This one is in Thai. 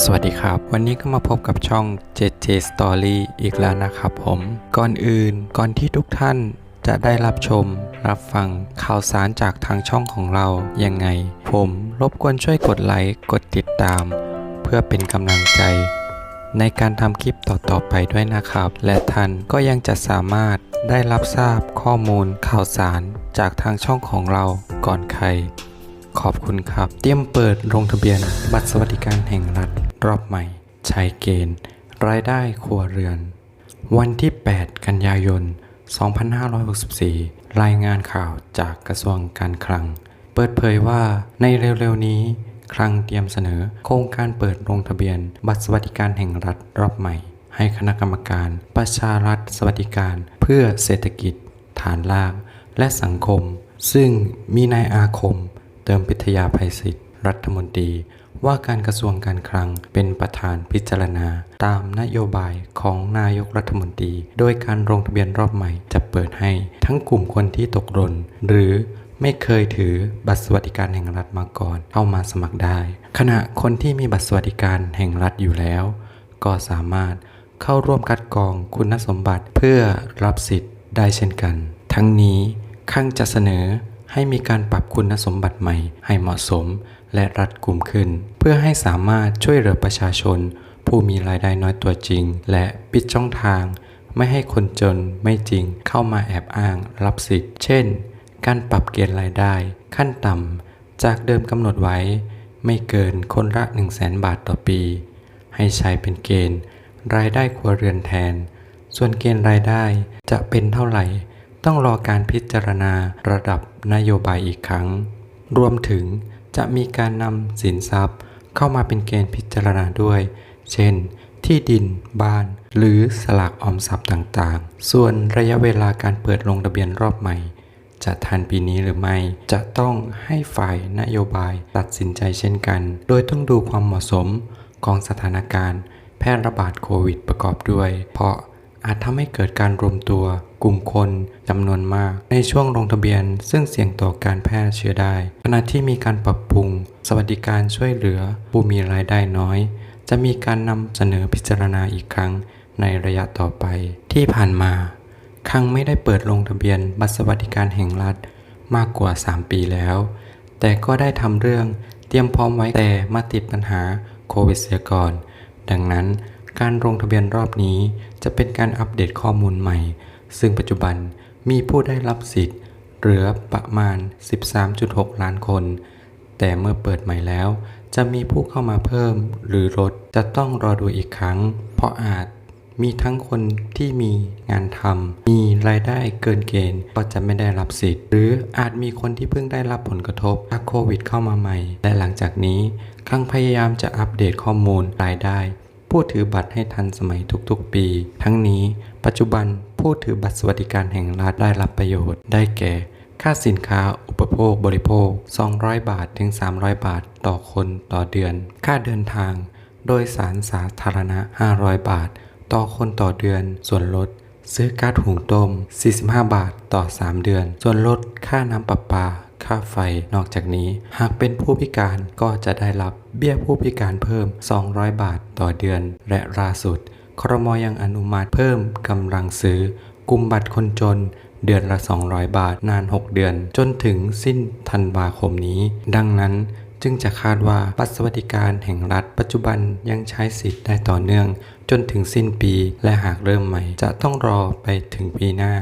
สวัสดีครับ วันนี้ก็มาพบกับช่อง JJ Story อีกแล้วนะครับผม ก่อนอื่นก่อนที่ทุกท่านจะได้รับชม รับฟังข่าวสารจากทางช่องของเรายังไง ผมรบกวนช่วยกดไลค์กดติดตาม เพื่อเป็นกำลังใจ ในการทำคลิปต่อๆไปด้วยนะครับ และท่านก็ยังจะสามารถได้รับทราบข้อมูลข่าวสารจากทางช่องของเราก่อนใคร ขอบคุณครับ เตรียมเปิดลงทะเบียนบัตรสวัสดิการแห่งรัฐ รอบใหม่ใช้เกณฑ์ รายได้ครัวเรือน วันที่ 8 กันยายน 2564 รายงานข่าวจากกระทรวงการคลัง เปิดเผยว่าในเร็วๆนี้ คลังเตรียมเสนอโครงการเปิดลงทะเบียน บัตรสวัสดิการแห่งรัฐรอบใหม่ ให้คณะกรรมการ ประชารัฐสวัสดิการเพื่อเศรษฐกิจ ฐานลางและสังคม ซึ่งมีนายอาคม เติมพิทยาภัยศิษย์รัฐมนตรี ว่าการกระทรวงการคลังเป็นประธานพิจารณา ตามนโยบายของนายกรัฐมนตรี โดยการลงทะเบียนรอบใหม่จะเปิดให้ทั้งกลุ่มคนที่ตกหล่นหรือไม่เคยถือบัตรสวัสดิการแห่งรัฐมาก่อนเข้ามาสมัครได้ ขณะคนที่มีบัตรสวัสดิการแห่งรัฐอยู่แล้ว ก็สามารถเข้าร่วมคัดกรองคุณสมบัติเพื่อรับสิทธิ์ได้เช่นกัน ทั้งนี้ข้างจะเสนอให้มีการปรับคุณสมบัติใหม่ให้เหมาะสม และรัดกลุ่มขึ้น เพื่อให้สามารถช่วยเหลือประชาชน ผู้มีรายได้น้อยตัวจริง และปิดช่องทาง ไม่ให้คนจนไม่จริงเข้ามาแอบอ้างรับสิทธิ์ เช่น การปรับเกณฑ์รายได้ ขั้นต่ำจากเดิมกำหนดไว้ ไม่เกินคนละ 1 0 0 0 0แบาทต่อปี ให้ใช้เป็นเกณฑ์ รายได้ครัวเรือนแทน ส่วนเกณฑ์รายได้จะเป็นเท่าไหร่ต้องรอการพิจารณาระดับนโยบายอีกครั้ง รวมถึง จะมีการนำสินทรัพย์ เข้ามาเป็นเกณฑ์พิจารณาด้วย เช่น ที่ดิน บ้าน หรือสลากออมทรัพย์ต่างๆ ส่วนระยะเวลาการเปิดลงทะเบียนรอบใหม่ จะทันปีนี้หรือไม่ จะต้องให้ฝ่ายนโยบายตัดสินใจเช่นกัน โดยต้องดูความเหมาะสมของสถานการณ์ แพร่ระบาดโควิดประกอบด้วย เพราะ อาจทำให้เกิดการรวมตัวกลุ่มคนจำนวนมาก ในช่วงลงทะเบียน ซึ่งเสี่ยงต่อการแพร่เชื้อได้ ขณะที่มีการปรับปรุง สวัสดิการช่วยเหลือผู้มีรายได้น้อย จะมีการนำเสนอพิจารณาอีกครั้งในระยะต่อไป ที่ผ่านมาครั้งไม่ได้เปิดลงทะเบียนบัตรสวัสดิการแห่งรัฐมากกว่า 3 ปีแล้ว แต่ก็ได้ทำเรื่องเตรียมพร้อมไว้แต่มาติดปัญหาโควิดเสียก่อน ดังนั้น การลงทะเบียนรอบนี้จะเป็นการอัปเดตข้อมูลใหม่ ซึ่งปัจจุบันมีผู้ได้รับสิทธิ์ เหลือประมาณ 13.6 ล้านคน แต่เมื่อเปิดใหม่แล้ว จะมีผู้เข้ามาเพิ่ม หรือลดจะต้องรอดูอีกครั้ง เพราะอาจมีทั้งคนที่มีงานทำมีรายได้เกินเกณฑ์ก็จะไม่ได้รับสิทธิ์ หรืออาจมีคนที่เพิ่งได้รับผลกระทบจากโควิดเข้ามาใหม่ และหลังจากนี้คลังพยายามจะอัปเดตข้อมูลรายได้ ผู้ถือบัตรให้ทันสมัยทุกๆปี ทั้งนี้ปัจจุบันผู้ถือบัตรสวัสดิการแห่งรัฐได้รับประโยชน์ ได้แก่ ค่าสินค้าอุปโภคบริโภค 200 บาทถึง 300 บาทต่อคนต่อเดือน ค่าเดินทาง โดยสารสาธารณะ 500 บาท ต่อคนต่อเดือน ส่วนลด ซื้อก๊าซหุงต้ม 45 บาทต่อ 3 เดือน ส่วนลดค่าน้ำประปา ค่าไฟ นอกจากนี้ หากเป็นผู้พิการก็จะได้รับเบี้ยผู้พิการเพิ่ม 200 บาทต่อเดือน และล่าสุดครมยังอนุมัติเพิ่มกำลังซื้อ กุมบัตรคนจน เดือนละ 200 บาทนาน 6 เดือน จนถึงสิ้นธันวาคมนี้ ดังนั้นจึงจะคาดว่าบัตรสวัสดิการแห่งรัฐปัจจุบันยังใช้สิทธิ์ได้ต่อเนื่อง จนถึงสิ้นปี และหากเริ่มใหม่จะต้องรอไปถึงปีหน้า